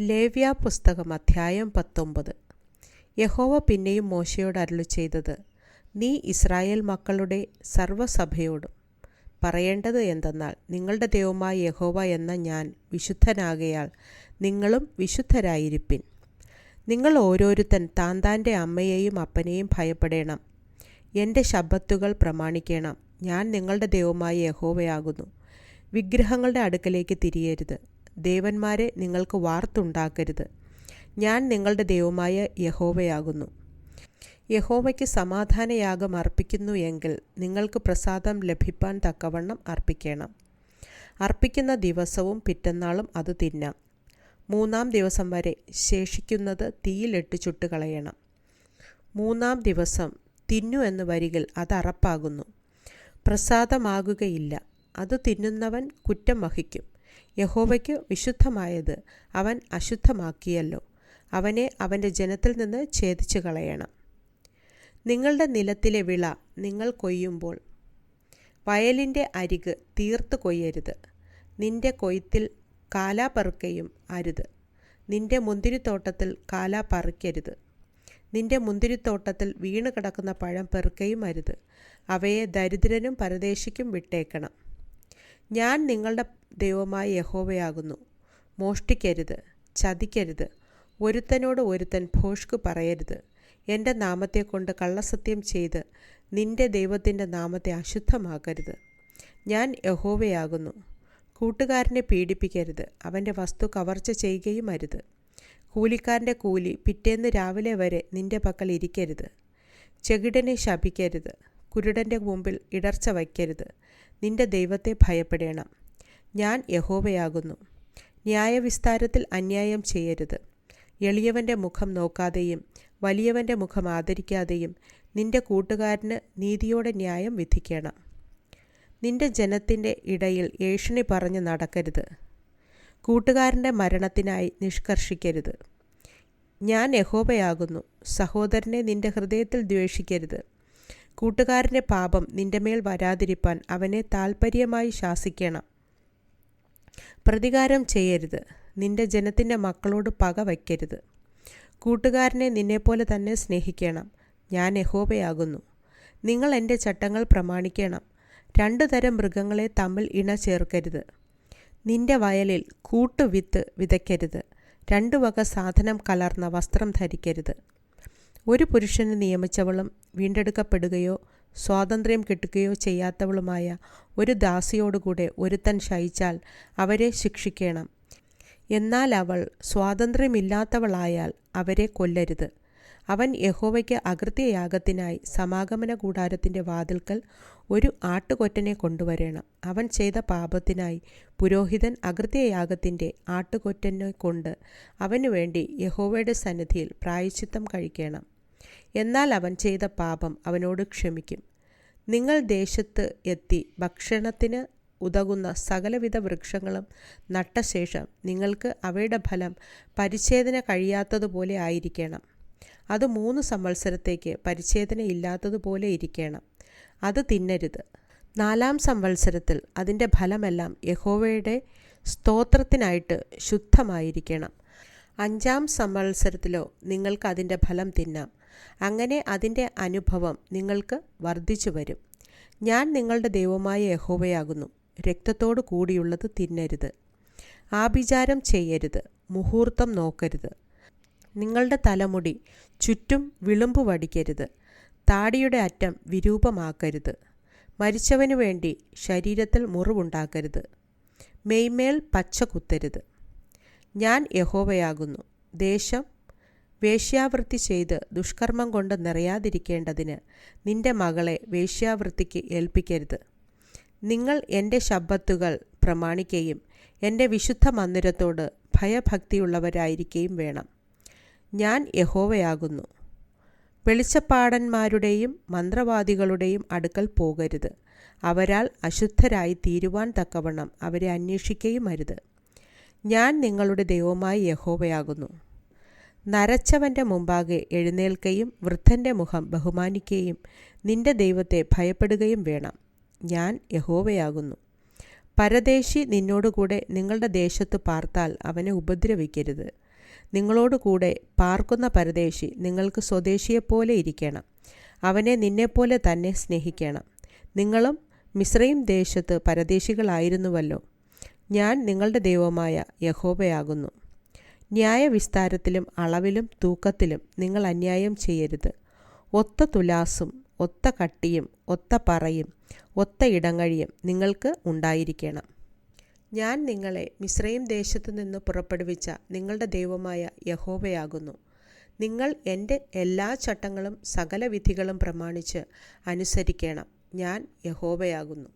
ലേവ്യ പുസ്തകം അധ്യായം പത്തൊമ്പത്. യഹോവ പിന്നെയും മോശയോട് അരുളി ചെയ്തത് നീ ഇസ്രായേൽ മക്കളുടെ സർവസഭയോടും പറയേണ്ടത് എന്തെന്നാൽ നിങ്ങളുടെ ദൈവമായ യഹോവ എന്ന ഞാൻ വിശുദ്ധനാകയാൽ നിങ്ങളും വിശുദ്ധരായിരിപ്പിൻ. നിങ്ങൾ ഓരോരുത്തൻ താൻ താന്റെ അമ്മയെയും അപ്പനെയും ഭയപ്പെടേണം. എന്റെ ശബ്ദത്തുകൾ പ്രമാണിക്കണം. ഞാൻ നിങ്ങളുടെ ദൈവമായ യഹോവയാകുന്നു. വിഗ്രഹങ്ങളുടെ അടുക്കലേക്ക് തിരിയരുത്. ദേവന്മാരെ നിങ്ങൾക്ക് വാർത്തുണ്ടാക്കരുത്. ഞാൻ നിങ്ങളുടെ ദൈവമായ യഹോവയാകുന്നു. യഹോവയ്ക്ക് സമാധാനയാഗം അർപ്പിക്കുന്നു എങ്കിൽ നിങ്ങൾക്ക് പ്രസാദം ലഭിപ്പാൻ തക്കവണ്ണം അർപ്പിക്കണം. അർപ്പിക്കുന്ന ദിവസവും പിറ്റന്നാളും അത് തിന്നാം. മൂന്നാം ദിവസം വരെ ശേഷിക്കുന്നത് തീയിലിട്ട് ചുട്ടുകളയണം. മൂന്നാം ദിവസം തിന്നു എന്ന് വരികിൽ അത് അറപ്പാകുന്നു. പ്രസാദമാകുകയില്ല. അത് തിന്നുന്നവൻ കുറ്റം വഹിക്കും. യഹോവയ്ക്ക് വിശുദ്ധമായത് അവൻ അശുദ്ധമാക്കിയല്ലോ. അവനെ അവന്റെ ജനത്തിൽ നിന്ന് ഛേദിച്ചു കളയണം നിങ്ങളുടെ നിലത്തിലെ വിള നിങ്ങൾ കൊയ്യുമ്പോൾ വയലിന്റെ അരിക് തീർത്ത് കൊയ്യരുത്. നിന്റെ കൊയ്ത്തിൽ കാലാ പറുക്കയും അരുത്. നിന്റെ മുന്തിരിത്തോട്ടത്തിൽ കാലാ പറിക്കരുത്. നിന്റെ മുന്തിരിത്തോട്ടത്തിൽ വീണ് കിടക്കുന്ന പഴം പെറുക്കയും അരുത്. അവയെ ദരിദ്രനും പരദേശിക്കും വിട്ടേക്കണം. ഞാൻ നിങ്ങളുടെ ദൈവമായ യഹോവയാകുന്നു. മോഷ്ടിക്കരുത് ചതിക്കരുത്. ഒരുത്തനോട് ഒരുത്തൻ ഭോഷ്ക് പറയരുത്. എന്റെ നാമത്തെ കൊണ്ട് കള്ളസത്യം ചെയ്ത് നിന്റെ ദൈവത്തിന്റെ നാമത്തെ അശുദ്ധമാക്കരുത്. ഞാൻ യഹോവയാകുന്നു. കൂട്ടുകാരനെ പീഡിപ്പിക്കരുത്. അവന്റെ വസ്തു കവർച്ച ചെയ്യുകയും അരുത്. കൂലിക്കാരന്റെ കൂലി പിറ്റേന്ന് രാവിലെ വരെ നിന്റെ പക്കൽ ഇരിക്കരുത്. ചെകിടനെ ശപിക്കരുത്. കുരുടന്റെ മുമ്പിൽ ഇടർച്ച വയ്ക്കരുത്. നിന്റെ ദൈവത്തെ ഭയപ്പെടേണം. ഞാൻ യഹോവയാകുന്നു. ന്യായവിസ്താരത്തിൽ അന്യായം ചെയ്യരുത്. എളിയവന്റെ മുഖം നോക്കാതെയും വലിയവന്റെ മുഖം ആദരിക്കാതെയും നിന്റെ കൂട്ടുകാരന് നീതിയോടെ ന്യായം വിധിക്കണം. നിന്റെ ജനത്തിന്റെ ഇടയിൽ ഏഷണി പറഞ്ഞ് നടക്കരുത്. കൂട്ടുകാരന്റെ മരണത്തിനായി നിഷ്കർഷിക്കരുത്. ഞാൻ യഹോബയാകുന്നു സഹോദരനെ നിന്റെ ഹൃദയത്തിൽ ദ്വേഷിക്കരുത്. കൂട്ടുകാരന്റെ പാപം നിന്റെ മേൽ വരാതിരിപ്പാൻ അവനെ താൽപ്പര്യമായി ശാസിക്കണം. പ്രതികാരം ചെയ്യരുത്. നിന്റെ ജനത്തിന്റെ മക്കളോട് പക വയ്ക്കരുത്. കൂട്ടുകാരനെ നിന്നെപ്പോലെ തന്നെ സ്നേഹിക്കണം. ഞാൻ യഹോബയാകുന്നു നിങ്ങൾ എന്റെ ചട്ടങ്ങൾ പ്രമാണിക്കണം. രണ്ടു തരം മൃഗങ്ങളെ തമ്മിൽ ഇണ ചേർക്കരുത്. നിന്റെ വയലിൽ കൂട്ടുവിത്ത് വിതയ്ക്കരുത്. രണ്ടു വക സാധനം കലർന്ന വസ്ത്രം ധരിക്കരുത്. ഒരു പുരുഷന് നിയമിച്ചവളും വീണ്ടെടുക്കപ്പെടുകയോ സ്വാതന്ത്ര്യം കിട്ടുകയോ ചെയ്യാത്തവളുമായ ഒരു ദാസിയോടുകൂടെ ഒരുത്തൻ ശയിച്ചാൽ അവരെ ശിക്ഷിക്കണം. എന്നാൽ അവൾ സ്വാതന്ത്ര്യമില്ലാത്തവളായാൽ അവരെ കൊല്ലരുത്. അവൻ യഹോവയ്ക്ക് അകൃത്യയാഗത്തിനായി സമാഗമന കൂടാരത്തിന്റെ വാതിൽക്കൽ ഒരു ആട്ടുകൊറ്റനെ കൊണ്ടുവരണം. അവൻ ചെയ്ത പാപത്തിനായി പുരോഹിതൻ അകൃത്യയാഗത്തിന്റെ ആട്ടുകൊറ്റനെ കൊണ്ട് അവനു വേണ്ടി യഹോവയുടെ സന്നിധിയിൽ പ്രായച്ചിത്തം കഴിക്കണം. എന്നാൽ അവൻ ചെയ്ത പാപം അവനോട് ക്ഷമിക്കും. നിങ്ങൾ ദേശത്ത് എത്തി ഭക്ഷണത്തിന് ഉതകുന്ന സകലവിധ വൃക്ഷങ്ങളും നട്ടശേഷം നിങ്ങൾക്ക് അവയുടെ ഫലം പരിച്ഛേദന കഴിയാത്തതുപോലെ ആയിരിക്കണം. അത് മൂന്ന് സംവത്സരത്തേക്ക് പരിച്ഛേദന ഇല്ലാത്തതുപോലെ ഇരിക്കണം. അത് തിന്നരുത്. നാലാം സംവത്സരത്തിൽ അതിന്റെ ഫലമെല്ലാം യഹോവയുടെ സ്തോത്രത്തിനായിട്ട് ശുദ്ധമായിരിക്കണം. അഞ്ചാം സംവത്സരത്തിലോ നിങ്ങൾക്ക് അതിന്റെ ഫലം തിന്നാം. അങ്ങനെ അതിന്റെ അനുഭവം നിങ്ങൾക്ക് വർദ്ധിച്ചു വരും. ഞാൻ നിങ്ങളുടെ ദൈവമായ യഹോവയാകുന്നു. രക്തത്തോടു കൂടിയുള്ളത് തിന്നരുത്. ആഭിചാരം ചെയ്യരുത്. മുഹൂർത്തം നോക്കരുത്. നിങ്ങളുടെ തലമുടി ചുറ്റും വിളുമ്പ് വടിക്കരുത്. താടിയുടെ അറ്റം വിരൂപമാക്കരുത്. മരിച്ചവനു വേണ്ടി ശരീരത്തിൽ മുറിവുണ്ടാക്കരുത്. മെയ്മേൽ പച്ച കുത്തരുത്. ഞാൻ യഹോവയാകുന്നു. ദേശം വേശ്യാവൃത്തി ചെയ്ത് ദുഷ്കർമ്മം കൊണ്ട് നിറയാതിരിക്കേണ്ടതിന് നിന്റെ മകളെ വേശ്യാവൃത്തിക്ക് ഏൽപ്പിക്കരുത്. നിങ്ങൾ എന്റെ ശബ്ദത്തുകൾ പ്രമാണിക്കുകയും എന്റെ വിശുദ്ധ മന്ദിരത്തോട് ഭയഭക്തിയുള്ളവരായിരിക്കുകയും വേണം. ഞാൻ യഹോവയാകുന്നു. വെളിച്ചപ്പാടന്മാരുടെയും മന്ത്രവാദികളുടെയും അടുക്കൽ പോകരുത്. അവരാൽ അശുദ്ധരായി തീരുവാൻ തക്കവണ്ണം അവരെ അന്വേഷിക്കുകയും അരുത്. ഞാൻ നിങ്ങളുടെ ദൈവമായി യഹോവയാകുന്നു. നരച്ചവന്റെ മുമ്പാകെ എഴുന്നേൽക്കുകയും വൃദ്ധന്റെ മുഖം ബഹുമാനിക്കുകയും നിന്റെ ദൈവത്തെ ഭയപ്പെടുകയും വേണം. ഞാൻ യഹോവയാകുന്നു. പരദേശി നിന്നോടുകൂടെ നിങ്ങളുടെ ദേശത്ത് പാർത്താൽ അവനെ ഉപദ്രവിക്കരുത്. നിങ്ങളോടുകൂടെ പാർക്കുന്ന പരദേശി നിങ്ങൾക്ക് സ്വദേശിയെപ്പോലെ ഇരിക്കണം. അവനെ നിന്നെപ്പോലെ തന്നെ സ്നേഹിക്കണം. നിങ്ങളും മിശ്രയും ദേശത്ത് പരദേശികളായിരുന്നുവല്ലോ. ഞാൻ നിങ്ങളുടെ ദൈവമായ യഹോബയാകുന്നു ന്യായവിസ്താരത്തിലും അളവിലും തൂക്കത്തിലും നിങ്ങൾ അന്യായം ചെയ്യരുത്. ഒത്ത തുലാസും ഒത്ത കട്ടിയും ഒത്ത പറയും ഒത്ത ഇടങ്ങഴിയും നിങ്ങൾക്ക് ഉണ്ടായിരിക്കണം. ഞാൻ നിങ്ങളെ മിശ്രയും ദേശത്തു നിന്ന് പുറപ്പെടുവിച്ച നിങ്ങളുടെ ദൈവമായ യഹോവയാകുന്നു. നിങ്ങൾ എന്റെ എല്ലാ ചട്ടങ്ങളും സകല വിധികളും പ്രമാണിച്ച് അനുസരിക്കണം. ഞാൻ യഹോവയാകുന്നു.